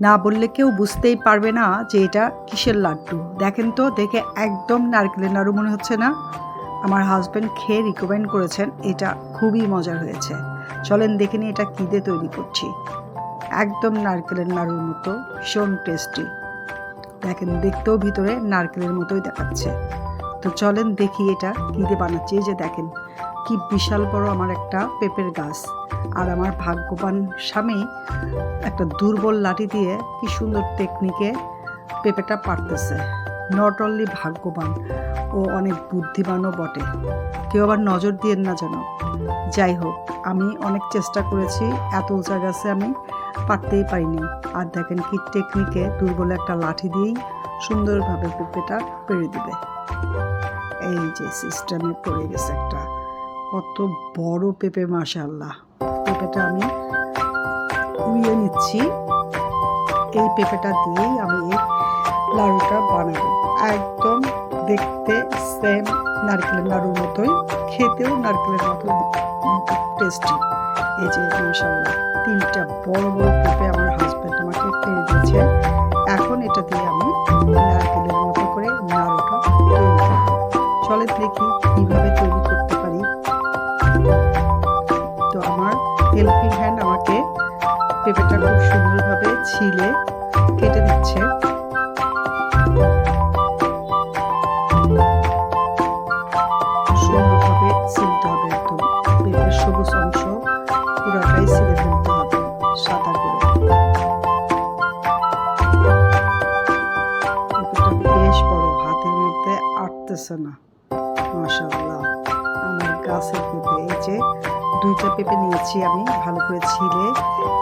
না বললে কেউ বুঝতেই পারবে না যে এটা কিসের লাড্ডু। দেখেন তো, দেখে একদম নারকেলের নাড়ু মনে হচ্ছে না। আমার হাজব্যান্ড খেয়ে রিকমেন্ড করেছেন, এটা খুবই মজার হয়েছে। চলেন দেখে নিই এটা কী দিয়ে তৈরি করছি। একদম নারকেলের নাড়ুর মতো, ভীষণ টেস্টি দেখেন, দেখতেও ভিতরে নারকেলের মতোই দেখাচ্ছে। তো চলেন দেখি এটা কী দিয়ে বানাচ্ছি যে দেখেন। কি বিশাল বড় আমার একটা পেঁপের গাছ। আর আমার ভাগ্যবান স্বামী একটা দুর্বল লাঠি দিয়ে কি সুন্দর টেকনিকে পেঁপেটা পারতেছে নট অনলি ভাগ্যবান, ও অনেক বুদ্ধিমানও বটে। কেউ আবার নজর দিয়েন না যেন। যাই হোক, আমি অনেক চেষ্টা করেছি, এত উঁচা গাছে আমি পারতেই পারিনি। আর দেখেন কি টেকনিকে দুর্বল একটা লাঠি দিয়েই সুন্দরভাবে পেঁপেটা পেরে দিবে। এই যে সিস্টেমে পড়ে গেছে একটা কত বড় পেঁপে মাশাল্লাহ পেঁপেটা আমি কুড়িয়ে নিচ্ছি। এই পেঁপেটা দিয়েই আমি এই লাড়ুটা বানাবো। একদম দেখতে সেম নারকেলের নাড়ুর মতোই, খেতেও নারকেলের মতো টেস্টি এই যে মাশাল্লাহ তিনটা বড় বড় পেঁপে আমার হাজব্যান্ড আমাকে পেরে দিয়েছে। এখন এটা দিয়ে আমি নারকেলের মতো করে নাড়ুটা তৈরি করব। চলে দেখি কীভাবে তৈরি হেল্পিং হ্যান্ড আমাকে পেঁপেটা খুব সুন্দরভাবে ছিলে, কেটে দিচ্ছে। সুন্দরভাবে সবুজ অংশ বেশ হাতের মধ্যে আটতেছে না। মাশাআল্লাহ। আমার গাছের পেঁপে, এই যে দুইটা পেঁপে নিয়েছি আমি, ভালো করে ছিলে,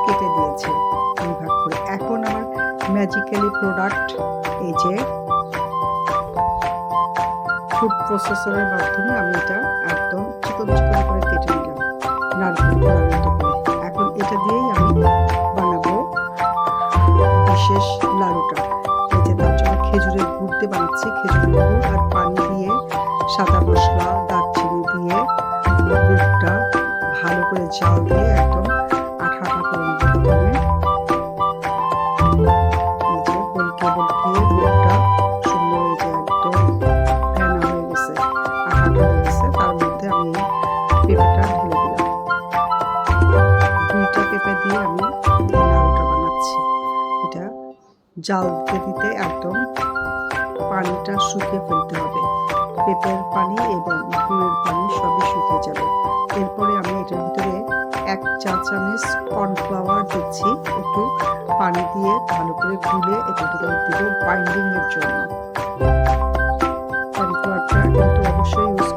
কেটে দিয়েছি দুই ভাগ করে। এখন আমার ম্যাজিক্যালি প্রোডাক্ট এই যে ফুড প্রসেসরের মাধ্যমে আমি এটা একদম চিকন চিকন করে কেটে নিলাম নারকেল এখন এটা দিয়েই আমি বানাবো বিশেষ লাড়ুটা। এই যে তার জন্য খেজুরের গুড় দিয়ে বানাচ্ছি, খেজুরের গুড় আর পানি দিয়ে সাদা মশলা জাল দিয়ে একদম আঠা আঠা করে এই বানাচ্ছি। এটা জাল দিতে দিতে একদম পানিটা শুকিয়ে ফেলতে হবে। পেঁপের পানি এবং গুড়ের পানি সবই শুকিয়ে যাবে। এরপরে আমি এটার ভিতরে এক চা চামচ কর্নফ্লাওয়ার দিচ্ছি। একটু পানি দিয়ে ভালো করে গুলে একটু ভিতরে দিব বাইন্ডিং এর জন্য। কর্নফ্লাওয়ারটা কিন্তু অবশ্যই ইউজ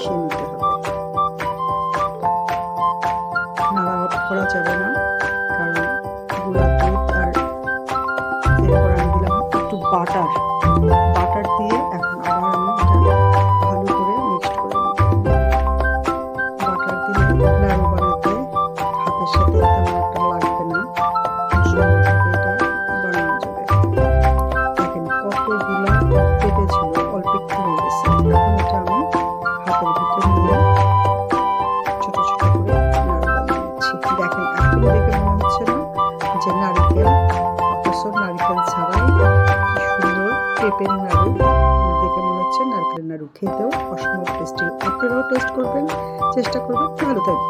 মিশিয়ে নিতে হবে। নাড়া করা যাবে না। পেঁপের নাড়ু দেখে মনে হচ্ছে নারকেলের নাড়ু খেতেও অসম্ভব টেস্টি আপনারাও টেস্ট করবেন, চেষ্টা করবেন। ভালো থাকবেন।